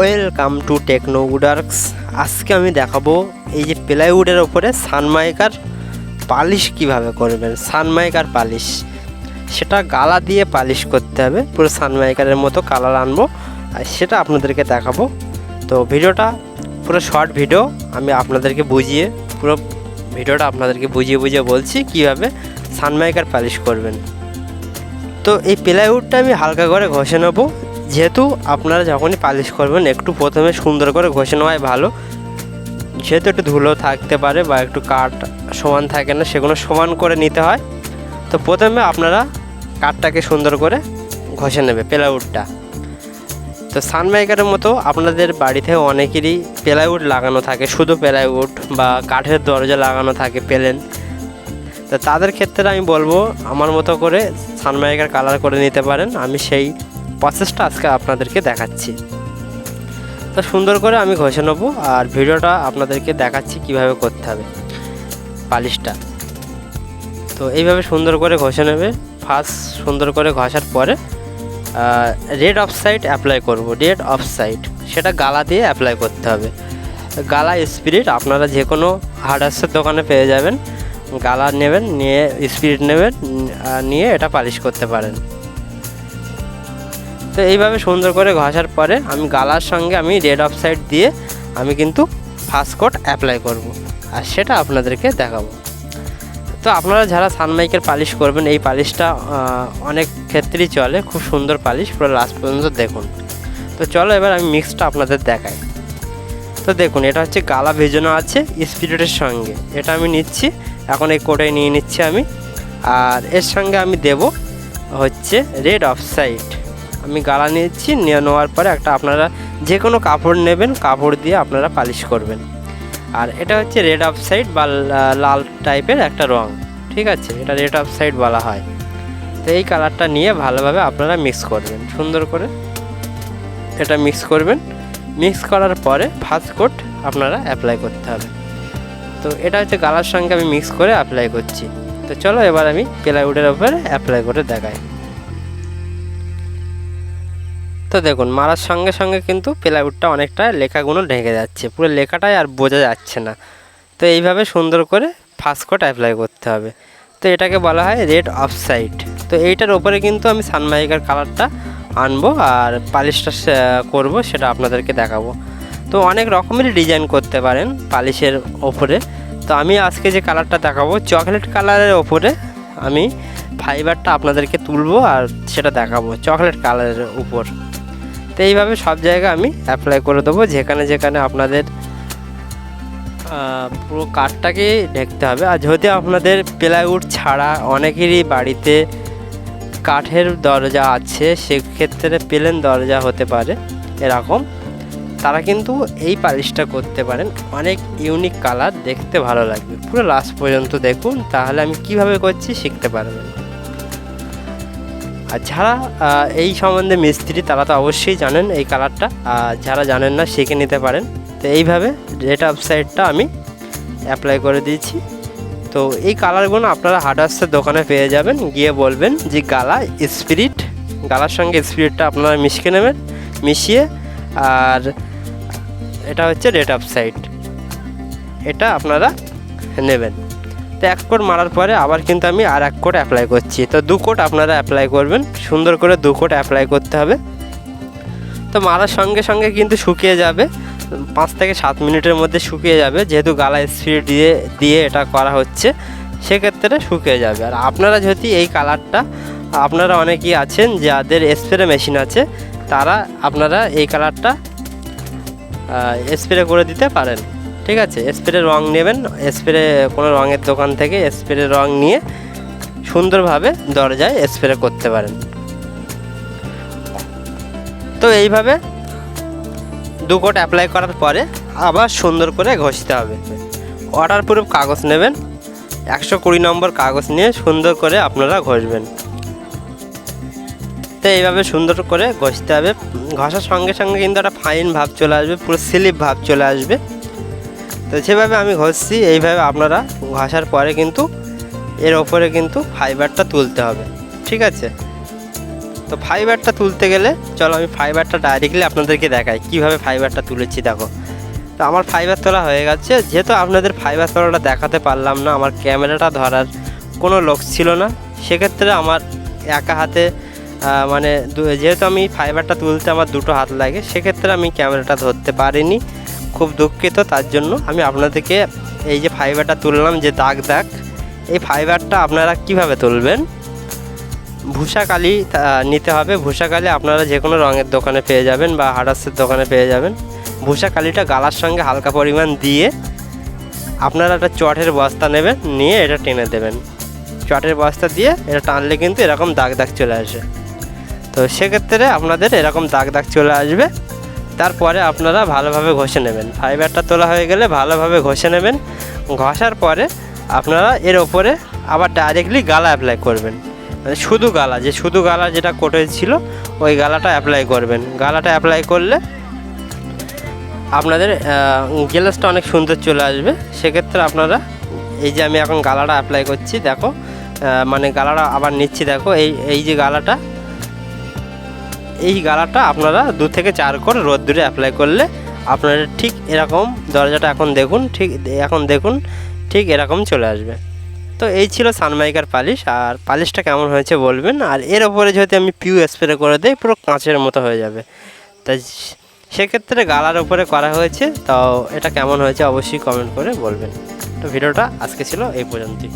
Welcome to techno উডার্কস আজকে আমি দেখাবো এই যে প্লাইউডের ওপরে সানমাইকার পালিশ কীভাবে করবেন। সানমাইকার পালিশ। সেটা গালা দিয়ে পালিশ করতে হবে। পুরো সানমাইকারের মতো কালার আনব। আর সেটা আপনাদেরকে দেখাবো। তো ভিডিওটা পুরো শর্ট ভিডিও আমি আপনাদেরকে বুঝিয়ে পুরো ভিডিওটা আপনাদেরকে বুঝিয়ে বুঝিয়ে বলছি কীভাবে সানমাইকার পালিশ করবেন। তো এই প্লাইউডটা আমি হালকা করে ঘষে নেব। যেহেতু আপনারা যখনই পালিশ করবেন, একটু প্রথমে সুন্দর করে ঘষে নেওয়াই ভালো। যেহেতু একটু ধুলো থাকতে পারে বা একটু কাঠ সমান থাকে না, সেগুলো সমান করে নিতে হয়। তো প্রথমে আপনারা কাঠটাকে সুন্দর করে ঘষে নেবে, প্লাইউডটা। তো সানমাইকারের মতো আপনাদের বাড়িতে অনেকেরই প্লাইউড লাগানো থাকে, শুধু প্লাইউড বা কাঠের দরজা লাগানো থাকে, পেলেন। তো তাদের ক্ষেত্রে আমি বলব, আমার মতো করে সানমাইকার কালার করে নিতে পারেন। আমি সেই প্রসেসটা আজকে আপনাদেরকে দেখাচ্ছি। তো সুন্দর করে আমি ঘষে নেব আর ভিডিওটা আপনাদেরকে দেখাচ্ছি কীভাবে করতে হবে পালিশটা। তো এইভাবে সুন্দর করে ঘষে নেবে। ফার্স্ট সুন্দর করে ঘষার পরে রেড অফ সাইড অ্যাপ্লাই করব। রেড অফ সাইড সেটা গালা দিয়ে অ্যাপ্লাই করতে হবে। গালা স্পিরিট আপনারা যে কোনো হার্ডার্সের দোকানে পেয়ে যাবেন। গালা নেবেন, নিয়ে স্পিরিট নেবেন নিয়ে এটা পালিশ করতে পারেন। তো এইভাবে সুন্দর করে ঘষার পরে আমি গালার সঙ্গে আমি রেড অফ সাইড দিয়ে আমি কিন্তু ফার্স্ট কোট অ্যাপ্লাই করব। আর সেটা আপনাদেরকে দেখাবো। তো আপনারা যারা সানমাইকের পালিশ করবেন, এই পালিশটা অনেক ক্ষেত্রেই চলে। খুব সুন্দর পালিশ, পুরো লাস্ট পর্যন্ত দেখুন। তো চলো এবার আমি মিক্সটা আপনাদের দেখাই। তো দেখুন, এটা হচ্ছে গালা ভেজানো আছে স্পিরিটের সঙ্গে। এটা আমি নিচ্ছি, এখন এই কোটায় নিয়ে নিচ্ছি আমি। আর এর সঙ্গে আমি দেব হচ্ছে রেড অফ সাইড আমি গালা নিয়েছি, নিয়ে নেওয়ার পরে একটা আপনারা যে কোনো কাপড় নেবেন, কাপড় দিয়ে আপনারা পালিশ করবেন। আর এটা হচ্ছে রেড অফ সাইড বা লাল টাইপের একটা রং, ঠিক আছে? এটা রেড অফ সাইড বলা হয়। তো এই কালারটা নিয়ে ভালোভাবে আপনারা মিক্স করবেন, সুন্দর করে এটা মিক্স করবেন। মিক্স করার পরে ফার্স্ট কোট আপনারা অ্যাপ্লাই করতে হবে। তো এটা হচ্ছে গালার সঙ্গে আমি মিক্স করে অ্যাপ্লাই করছি। তো চলো এবার আমি প্লাইউডের ওপরে অ্যাপ্লাই করে দেখাই। তো দেখুন, মারার সঙ্গে সঙ্গে কিন্তু প্লাইউডটা অনেকটা লেখাগুলো ঢেকে যাচ্ছে। পুরো লেখাটাই আর বোঝা যাচ্ছে না। তো এইভাবে সুন্দর করে ফার্স্ট কোট অ্যাপ্লাই করতে হবে। তো এটাকে বলা হয় রেড অফ সাইড তো এইটার ওপরে কিন্তু আমি সানমাইকার কালারটা আনব আর পালিশটা করব, সেটা আপনাদেরকে দেখাবো। তো অনেক রকমেরই ডিজাইন করতে পারেন পালিশের ওপরে। তো আমি আজকে যে কালারটা দেখাবো চকলেট কালারের ওপরে আমি ফাইবারটা আপনাদেরকে তুলবো আর সেটা দেখাবো চকলেট কালারের উপর। তো এইভাবে সব জায়গায় আমি অ্যাপ্লাই করে দেবো। যেখানে যেখানে আপনাদের পুরো কাঠটাকে ঢেকতে হবে। আর যদি আপনাদের প্লাইউড ছাড়া অনেকেরই বাড়িতে কাঠের দরজা আছে, সেক্ষেত্রে প্লেন দরজা হতে পারে এরকম। তারা কিন্তু এই পালিশটা করতে পারেন। অনেক ইউনিক কালার দেখতে ভালো লাগবে। পুরো লাস্ট পর্যন্ত দেখুন, তাহলে আমি কীভাবে করছি, শিখতে পারবেন। আর যারা এই সম্বন্ধে মিস্ত্রি, তারা তো অবশ্যই জানেন এই কালারটা। আর যারা জানেন না, শিখে নিতে পারেন। তো এইভাবে রেড আপ সাইডটা আমি অ্যাপ্লাই করে দিয়েছি। তো এই কালারগুলো আপনারা হার্ডার্সের দোকানে পেয়ে যাবেন। গিয়ে বলবেন যে গালা স্পিরিট, গালার সঙ্গে স্পিরিটটা আপনারা মিশিয়ে নেবেন, মিশিয়ে, আর এটা হচ্ছে রেড আপ সাইড এটা আপনারা নেবেন। তো এক কোট মারার পরে আবার কিন্তু আমি আর এক কোট অ্যাপ্লাই করছি। তো দু কোট আপনারা অ্যাপ্লাই করবেন। সুন্দর করে দু কোট অ্যাপ্লাই করতে হবে। তো মারার সঙ্গে সঙ্গে কিন্তু শুকিয়ে যাবে। পাঁচ থেকে সাত মিনিটের মধ্যে শুকিয়ে যাবে। যেহেতু গালা স্প্রে দিয়ে দিয়ে এটা করা হচ্ছে, সেক্ষেত্রে শুকিয়ে যাবে। আর আপনারা যদি এই কালারটা, আপনারা অনেকেই আছেন যাদের স্প্রে মেশিন আছে, তারা আপনারা এই কালারটা স্প্রে করে দিতে পারেন। ঠিক আছে স্প্রে রং নেবেন স্প্রে কোনো রঙের দোকান থেকে স্প্রে রং নিয়ে সুন্দরভাবে দরজায় স্প্রে করতে পারেন। তো এইভাবে দু কোট অ্যাপ্লাই করার পরে আবার সুন্দর করে ঘষতে হবে। ওয়াটার প্রুফ কাগজ নেবেন, একশো কুড়ি নম্বর কাগজ নিয়ে সুন্দর করে আপনারা ঘষবেন। তো এইভাবে সুন্দর করে ঘষতে হবে। ঘষার সঙ্গে সঙ্গে কিন্তু একটা ফাইন ভাব চলে আসবে, পুরো স্লিপ ভাব চলে আসবে। তো যেভাবে আমি ঘষছি, এইভাবে আপনারা ঘষার পরে কিন্তু এর ওপরে কিন্তু ফাইবারটা তুলতে হবে। ঠিক আছে? তো ফাইবারটা তুলতে গেলে, চলো আমি ফাইবারটা ডাইরেক্টলি আপনাদেরকে দেখাই, কীভাবে ফাইবারটা তুলেছি, দেখো। তো আমার ফাইবার তোলা হয়ে গেছে। যেহেতু আপনাদের ফাইবার তোলাটা দেখাতে পারলাম না, আমার ক্যামেরাটা ধরার কোনো লোক ছিল না, সেক্ষেত্রে আমার একা হাতে মানে যেহেতু আমি ফাইবারটা তুলতে আমার দুটো হাত লাগে, সেক্ষেত্রে আমি ক্যামেরাটা ধরতে পারিনি। খুব দুঃখিত তার জন্য আমি আপনাদেরকে এই যে ফাইবারটা তুললাম যে দাগ দাগ এই ফাইবারটা আপনারা কীভাবে তুলবেন? ভূষা কালি আহ, নিতে হবে। ভূষা কালি আপনারা যে কোনো রঙের দোকানে পেয়ে যাবেন বা হাডাসের দোকানে পেয়ে যাবেন। ভূষা কালিটা গালার সঙ্গে হালকা পরিমাণ দিয়ে আপনারা একটা চটের বস্তা নেবেন নিয়ে এটা টেনে দেবেন। চটের বস্তা দিয়ে এটা টানলে কিন্তু এরকম দাগ দাগ চলে আসে। তো সেক্ষেত্রে আপনাদের এরকম দাগ দাগ চলে আসবে। তারপরে আপনারা ভালোভাবে ঘষে নেবেন। ফাইবারটা তোলা হয়ে গেলে ভালোভাবে ঘষে নেবেন। ঘষার পরে আপনারা এর ওপরে আবার ডাইরেক্টলি গালা অ্যাপ্লাই করবেন। মানে শুধু গালা, যে শুধু গালা যেটা কোটে ছিল, ওই গালাটা অ্যাপ্লাই করবেন। গালাটা অ্যাপ্লাই করলে আপনাদের গ্লাসটা অনেক সুন্দর চলে আসবে। সেক্ষেত্রে আপনারা, এই যে আমি এখন গালাটা অ্যাপ্লাই করছি, দেখো মানে গালাটা আবার নিচ্ছি, দেখো, এই এই যে গালাটা এই গালাটা আপনারা দু থেকে চার করে রোদ্দুরে অ্যাপ্লাই করলে আপনারা ঠিক এরকম দরজাটা এখন দেখুন, ঠিক এখন দেখুন, ঠিক এরকম চলে আসবে। তো এই ছিল সানমাইকার পালিশ, আর পালিশটা কেমন হয়েছে বলবেন, আর এর ওপরে যদি আমি পিউ স্প্রে করে দিই, পুরো কাঁচের মতো হয়ে যাবে। তাই সেক্ষেত্রে গালার উপরে করা হয়েছে তো এটা কেমন হয়েছে অবশ্যই কমেন্ট করে বলবেন। তো ভিডিওটা আজকে ছিল এই পর্যন্তই।